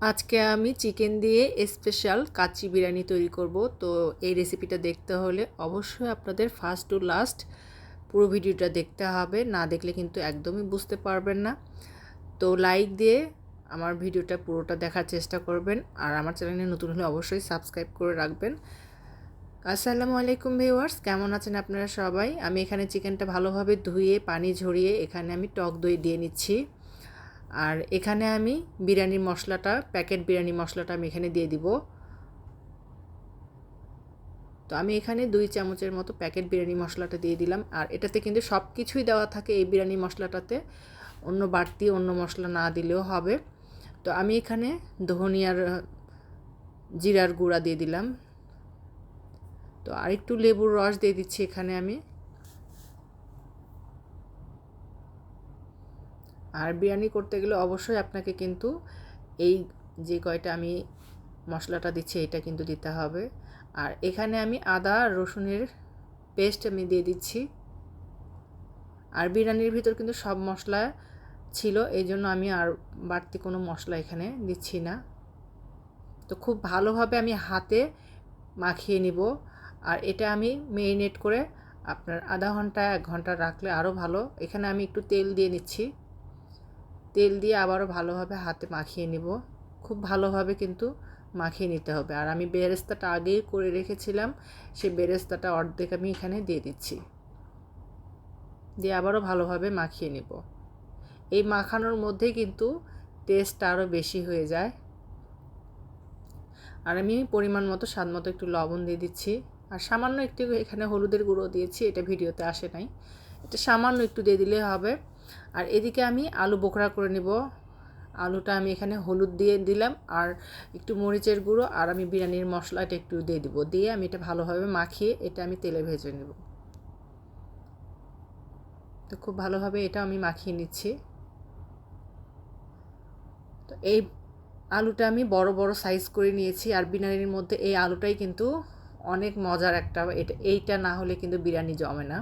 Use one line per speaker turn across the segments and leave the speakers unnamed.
আজকে আমি চিকেন দিয়ে স্পেশাল কাচ্চি বিরিয়ানি তৈরি করব। তো এই রেসিপিটা দেখতে হলে অবশ্যই আপনাদের ফার্স্ট টু লাস্ট পুরো ভিডিওটা দেখতে হবে। না দেখলে কিন্তু একদমই বুঝতে পারবেন না। তো লাইক দিয়ে আমার ভিডিওটা পুরোটা দেখার চেষ্টা করবেন। আর আমার চ্যানেলে নতুন হলে অবশ্যই সাবস্ক্রাইব করে রাখবেন। আসসালামু আলাইকুম ভিউয়ার্স কেমন আছেন আপনারা সবাই? আমি এখানে চিকেনটা ভালোভাবে ধুয়ে, পানি ঝরিয়ে এখানে আমি টক দই দিয়ে নিচ্ছি। আর এখানে আমি বিরিয়ানির মশলাটা প্যাকেট বিরিয়ানি মশলাটা আমি এখানে দিয়ে দিব। তো আমি এখানে দুই চামচের মতো প্যাকেট বিরিয়ানি মশলাটা দিয়ে দিলাম। আর এটাতে কিন্তু সব কিছুই দেওয়া থাকে এই বিরিয়ানি মশলাটাতে। অন্য বাড়তি, অন্য মশলা না দিলেও হবে। তো আমি এখানে ধনিয়ার জিরার গুঁড়া দিয়ে দিলাম। তো আরেকটু লেবুর রস দিয়ে দিচ্ছি এখানে আমি। আর বিরিয়ানি করতে গেলে অবশ্যই আপনাকে কিন্তু এই যে কয়টা আমি মশলাটা দিচ্ছি, এটা কিন্তু দিতে হবে। আর এখানে আমি আদা রসুনের পেস্ট আমি দিয়ে দিচ্ছি। আর বিরিয়ানির ভিতর কিন্তু সব মশলা ছিল এই জন্য আমি আর বাড়তি কোনো মশলা এখানে দিচ্ছি না। তো খুব ভালোভাবে আমি হাতে মাখিয়ে নিব। আর এটা আমি মেরিনেট করে আপনার আধা ঘণ্টা, এক ঘণ্টা রাখলে আরও ভালো। এখানে আমি একটু তেল দিয়ে নিচ্ছি। তেল দিয়ে আবারও ভালোভাবে হাতে মাখিয়ে নেব। খুব ভালোভাবে কিন্তু মাখিয়ে নিতে হবে। আর আমি বেরেস্তাটা আগেই করে রেখেছিলাম, সেই বেরেস্তাটা অর্ধেক আমি এখানে দিয়ে দিচ্ছি। দিয়ে আবারও ভালোভাবে মাখিয়ে নেব। এই মাখানোর মধ্যেই কিন্তু টেস্ট আরও বেশি হয়ে যায়। আর আমি পরিমাণ মতো, স্বাদ মতো একটু লবণ দিয়ে দিচ্ছি। আর সামান্য একটু এখানে হলুদের গুঁড়ো দিয়েছি, এটা ভিডিওতে আসে নাই। এটা সামান্য একটু দিয়ে দিলে হবে। আর এদিকে আমি আলু বোখরা করে নিব। আলুটা আমি এখানে হলুদ দিয়ে দিলাম আর একটু মরিচের গুঁড়ো আর আমি বিরিয়ানির মশলাটা একটু দিয়ে দিব। দিয়ে আমি এটা ভালোভাবে মাখিয়ে এটা আমি তেলে ভেজে নেব। তো খুব ভালোভাবে এটা আমি মাখিয়ে নিচ্ছি। তো এই আলুটা আমি বড় বড় সাইজ করে নিয়েছি আর বিরিয়ানির মধ্যে এই আলুটাই কিন্তু অনেক মজার একটা, এটা এইটা না হলে কিন্তু বিরিয়ানি জমে না।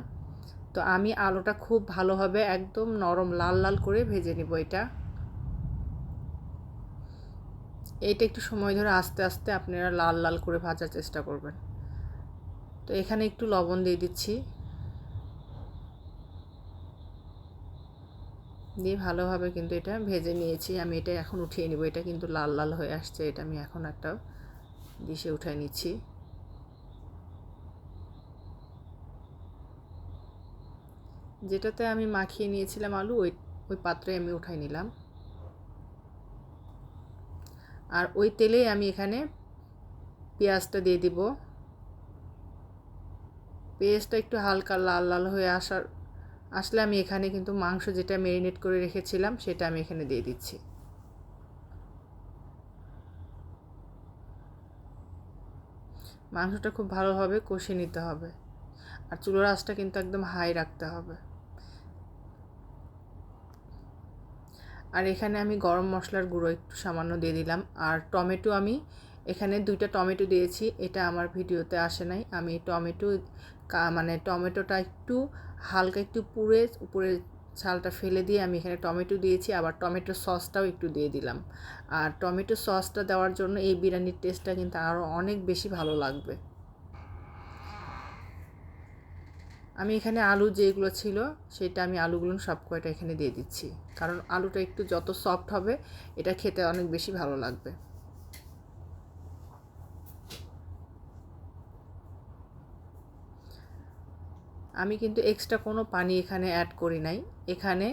তো আমি আলুটা খুব ভালোভাবে একদম নরম লাল লাল করে ভেজে নিব এটা। এইটা একটু সময় ধরে আস্তে আস্তে আপনারা লাল লাল করে ভাজার চেষ্টা করবেন। তো এখানে একটু লবণ দিয়ে দিচ্ছি। দিয়ে ভালোভাবে কিন্তু এটা ভেজে নিয়েছি। আমি এটা এখন উঠিয়ে নিব। এটা কিন্তু লাল লাল হয়ে আসছে। এটা আমি এখন একটা ডিশে উঠাই নিচ্ছি। যেটাতে আমি মাখিয়ে নিয়েছিলাম আলু, ওই ওই পাত্রে আমি উঠাই নিলাম। আর ওই তেলেই আমি এখানে পেঁয়াজটা দিয়ে দিব। পেঁয়াজটা একটু হালকা লাল লাল হয়ে আসার, আসলে আমি এখানে কিন্তু মাংস যেটা ম্যারিনেট করে রেখেছিলাম, সেটা আমি এখানে দিয়ে দিচ্ছি। মাংসটা খুব ভালোভাবে কষে নিতে হবে। আর চুলোর আঁচটা কিন্তু একদম হাই রাখতে হবে। আর এখানে আমি গরম মশলার গুঁড়ো একটু সামান্য দিয়ে দিলাম। আর টমেটো আমি এখানে দুইটা টমেটো দিয়েছি, এটা আমার ভিডিওতে আসে নাই। আমি টমেটো মানে টমেটোটা একটু হালকা একটু পুড়ে, উপরে ছালটা ফেলে দিয়ে আমি এখানে টমেটো দিয়েছি। আবার টমেটো সসটাও একটু দিয়ে দিলাম। আর টমেটো সসটা দেওয়ার জন্য এই বিরিয়ানির টেস্টটা কিন্তু আরও অনেক বেশি ভালো লাগবে। আমি এখানে আলু যেগুলো ছিল, সেটা আমি আলুগুলো সব কয়টা এখানে দিয়ে দিচ্ছি। কারণ আলুটা একটু যত সফট হবে, এটা খেতে অনেক বেশি ভালো লাগবে। আমি কিন্তু এক্সট্রা কোনো পানি এখানে অ্যাড করি নাই। এখানে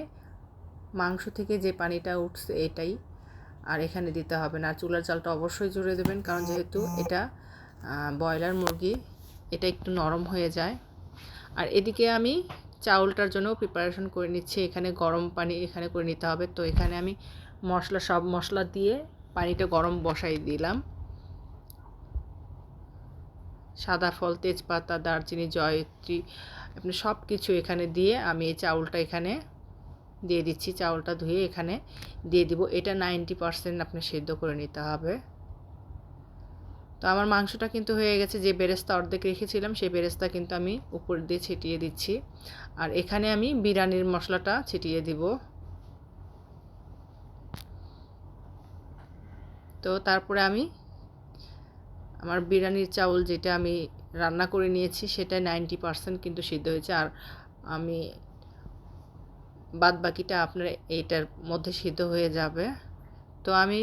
মাংস থেকে যে পানিটা উঠছে এটাই। আর এখানে দিতে হবে না, চুলার চালটা অবশ্যই জুড়ে দেবেন, কারণ যেহেতু এটা ব্রয়লার মুরগি, এটা একটু নরম হয়ে যায়। আর এদিকে আমি চাউলটার জন্য প্রিপারেশন করে নিচ্ছি। এখানে গরম পানি এখানে করে নিতে হবে। তো এখানে আমি মশলা সব মশলা দিয়ে পানিটা গরম বসাই দিলাম। সাদা ফল, তেজপাতা, দারচিনি, জয়ত্রী, আপনি সব কিছু এখানে দিয়ে আমি এই চাউলটা এখানে দিয়ে দিচ্ছি। চাউলটা ধুয়ে এখানে দিয়ে দিব। এটা নাইনটি পারসেন্ট আপনি সেদ্ধ করে নিতে হবে। তো আমার মাংসটা কিন্তু হয়ে গেছে যে বেরেস্তা অর্ধেক রেখেছিলাম, সেই বেরেস্তা কিন্তু আমি উপর দিয়ে ছিটিয়ে দিচ্ছি। আর এখানে আমি বিরিয়ানির মশলাটা ছিটিয়ে দিব। তো তারপরে আমি আমার বিরিয়ানির চাউল যেটা আমি রান্না করে নিয়েছি, সেটা নাইনটি পারসেন্ট কিন্তু সিদ্ধ হয়েছে। আর আমি বাদ বাকিটা আপনার এইটার মধ্যে সিদ্ধ হয়ে যাবে। তো আমি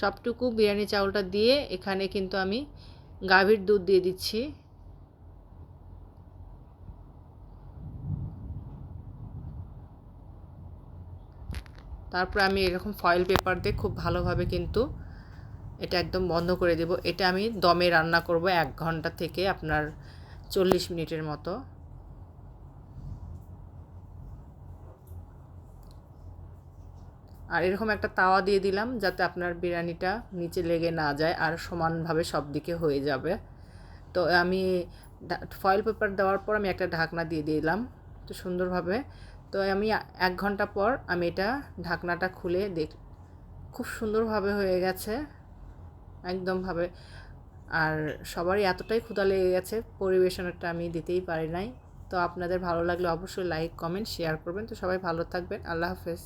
সবটুকু বিরিয়ানি চাউলটা দিয়ে এখানে কিন্তু আমি গাভীর দুধ দিয়ে দিচ্ছি। তারপর আমি এরকম ফয়েল পেপার দিয়ে খুব ভালোভাবে কিন্তু এটা একদম বন্ধ করে দেব। এটা আমি দমে রান্না করব এক ঘণ্টা থেকে আপনার চল্লিশ মিনিটের মতো। আর এরকম একটা তাওয়া দিয়ে দিলাম যাতে আপনার বিরিয়ানিটা নিচে লেগে না যায় আর সমানভাবে সব দিকে হয়ে যাবে। তো আমি ফয়েল পেপার দেওয়ার পর আমি একটা ঢাকনা দিয়ে দিলাম তো সুন্দরভাবে। তো আমি এক ঘণ্টা পর আমি এটা ঢাকনাটা খুলে দেখ, খুব সুন্দরভাবে হয়ে গেছে, একদমভাবে। আর সবারই এতটাই ক্ষুধা লেগে গেছে পরিবেশনটা আমি দিতেই পারি নাই। তো আপনাদের ভালো লাগলে অবশ্যই লাইক কমেন্ট শেয়ার করবেন। তো সবাই ভালো থাকবেন। আল্লাহ হাফেজ।